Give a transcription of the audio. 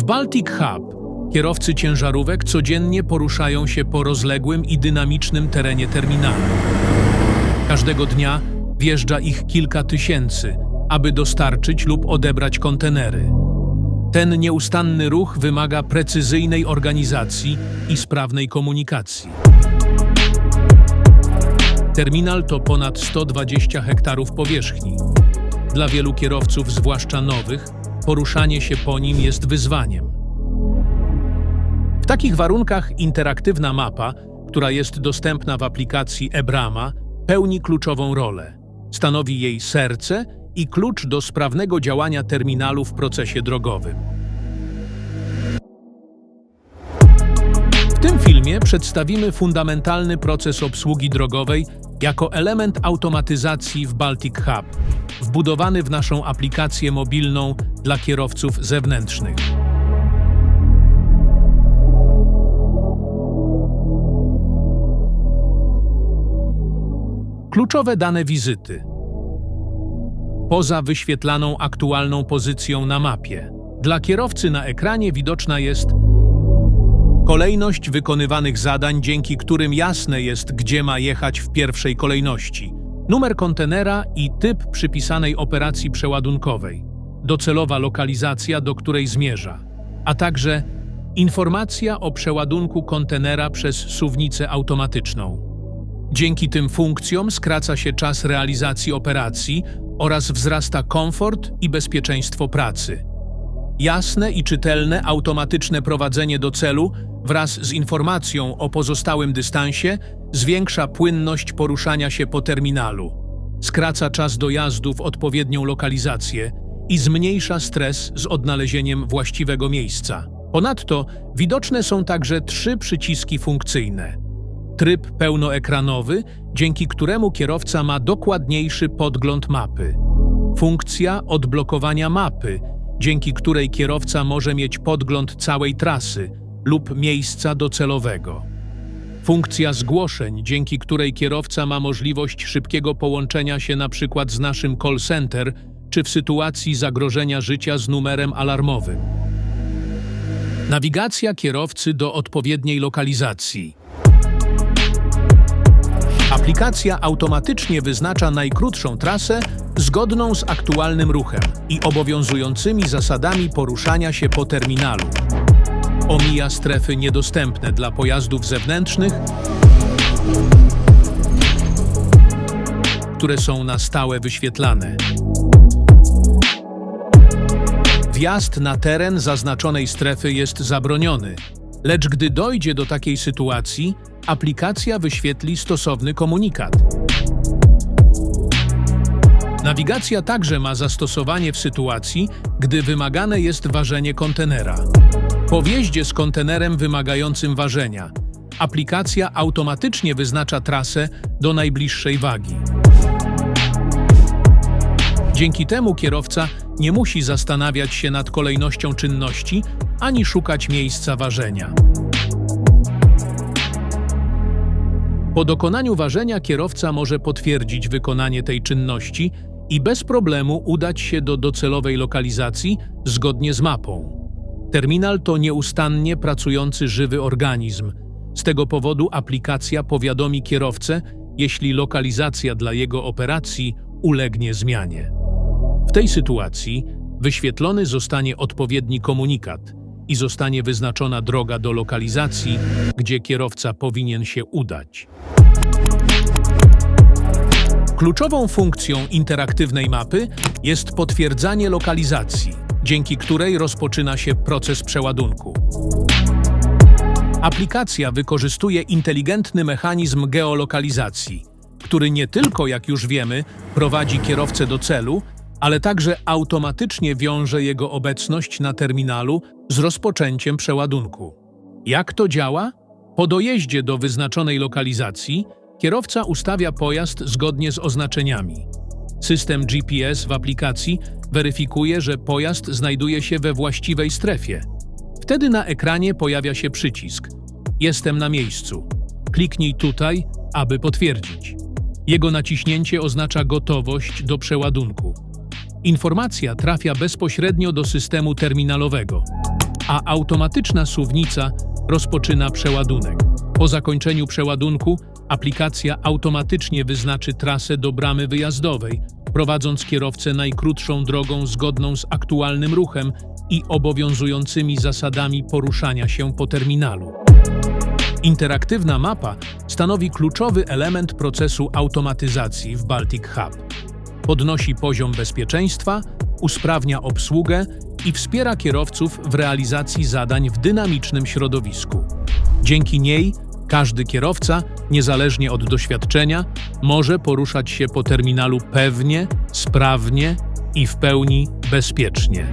W Baltic Hub kierowcy ciężarówek codziennie poruszają się po rozległym i dynamicznym terenie terminalu. Każdego dnia wjeżdża ich kilka tysięcy, aby dostarczyć lub odebrać kontenery. Ten nieustanny ruch wymaga precyzyjnej organizacji i sprawnej komunikacji. Terminal to ponad 120 hektarów powierzchni. Dla wielu kierowców, zwłaszcza nowych, poruszanie się po nim jest wyzwaniem. W takich warunkach interaktywna mapa, która jest dostępna w aplikacji eBrama, pełni kluczową rolę. Stanowi jej serce i klucz do sprawnego działania terminalu w procesie drogowym. W tym filmie przedstawimy fundamentalny proces obsługi drogowej jako element automatyzacji w Baltic Hub, wbudowany w naszą aplikację mobilną dla kierowców zewnętrznych. Kluczowe dane wizyty. Poza wyświetlaną aktualną pozycją na mapie, dla kierowcy na ekranie widoczna jest kolejność wykonywanych zadań, dzięki którym jasne jest, gdzie ma jechać w pierwszej kolejności, numer kontenera i typ przypisanej operacji przeładunkowej, docelowa lokalizacja, do której zmierza, a także informacja o przeładunku kontenera przez suwnicę automatyczną. Dzięki tym funkcjom skraca się czas realizacji operacji oraz wzrasta komfort i bezpieczeństwo pracy. Jasne i czytelne automatyczne prowadzenie do celu wraz z informacją o pozostałym dystansie zwiększa płynność poruszania się po terminalu, skraca czas dojazdu w odpowiednią lokalizację i zmniejsza stres z odnalezieniem właściwego miejsca. Ponadto widoczne są także trzy przyciski funkcyjne – tryb pełnoekranowy, dzięki któremu kierowca ma dokładniejszy podgląd mapy. Funkcja odblokowania mapy, dzięki której kierowca może mieć podgląd całej trasy lub miejsca docelowego. Funkcja zgłoszeń, dzięki której kierowca ma możliwość szybkiego połączenia się np. z naszym call center czy w sytuacji zagrożenia życia z numerem alarmowym. Nawigacja kierowcy do odpowiedniej lokalizacji. Aplikacja automatycznie wyznacza najkrótszą trasę zgodną z aktualnym ruchem i obowiązującymi zasadami poruszania się po terminalu. Omija strefy niedostępne dla pojazdów zewnętrznych, które są na stałe wyświetlane. Wjazd na teren zaznaczonej strefy jest zabroniony, lecz gdy dojdzie do takiej sytuacji, aplikacja wyświetli stosowny komunikat. Nawigacja także ma zastosowanie w sytuacji, gdy wymagane jest ważenie kontenera. Po wjeździe z kontenerem wymagającym ważenia, aplikacja automatycznie wyznacza trasę do najbliższej wagi. Dzięki temu kierowca nie musi zastanawiać się nad kolejnością czynności ani szukać miejsca ważenia. Po dokonaniu ważenia kierowca może potwierdzić wykonanie tej czynności i bez problemu udać się do docelowej lokalizacji zgodnie z mapą. Terminal to nieustannie pracujący żywy organizm. Z tego powodu aplikacja powiadomi kierowcę, jeśli lokalizacja dla jego operacji ulegnie zmianie. W tej sytuacji wyświetlony zostanie odpowiedni komunikat i zostanie wyznaczona droga do lokalizacji, gdzie kierowca powinien się udać. Kluczową funkcją interaktywnej mapy jest potwierdzanie lokalizacji, dzięki której rozpoczyna się proces przeładunku. Aplikacja wykorzystuje inteligentny mechanizm geolokalizacji, który nie tylko, jak już wiemy, prowadzi kierowcę do celu, ale także automatycznie wiąże jego obecność na terminalu z rozpoczęciem przeładunku. Jak to działa? Po dojeździe do wyznaczonej lokalizacji kierowca ustawia pojazd zgodnie z oznaczeniami. System GPS w aplikacji weryfikuje, że pojazd znajduje się we właściwej strefie. Wtedy na ekranie pojawia się przycisk Jestem na miejscu. Kliknij tutaj, aby potwierdzić. Jego naciśnięcie oznacza gotowość do przeładunku. Informacja trafia bezpośrednio do systemu terminalowego. a automatyczna suwnica rozpoczyna przeładunek. Po zakończeniu przeładunku aplikacja automatycznie wyznaczy trasę do bramy wyjazdowej, prowadząc kierowcę najkrótszą drogą zgodną z aktualnym ruchem i obowiązującymi zasadami poruszania się po terminalu. Interaktywna mapa stanowi kluczowy element procesu automatyzacji w Baltic Hub. Podnosi poziom bezpieczeństwa, usprawnia obsługę i wspiera kierowców w realizacji zadań w dynamicznym środowisku. Dzięki niej każdy kierowca, niezależnie od doświadczenia, może poruszać się po terminalu pewnie, sprawnie i w pełni bezpiecznie.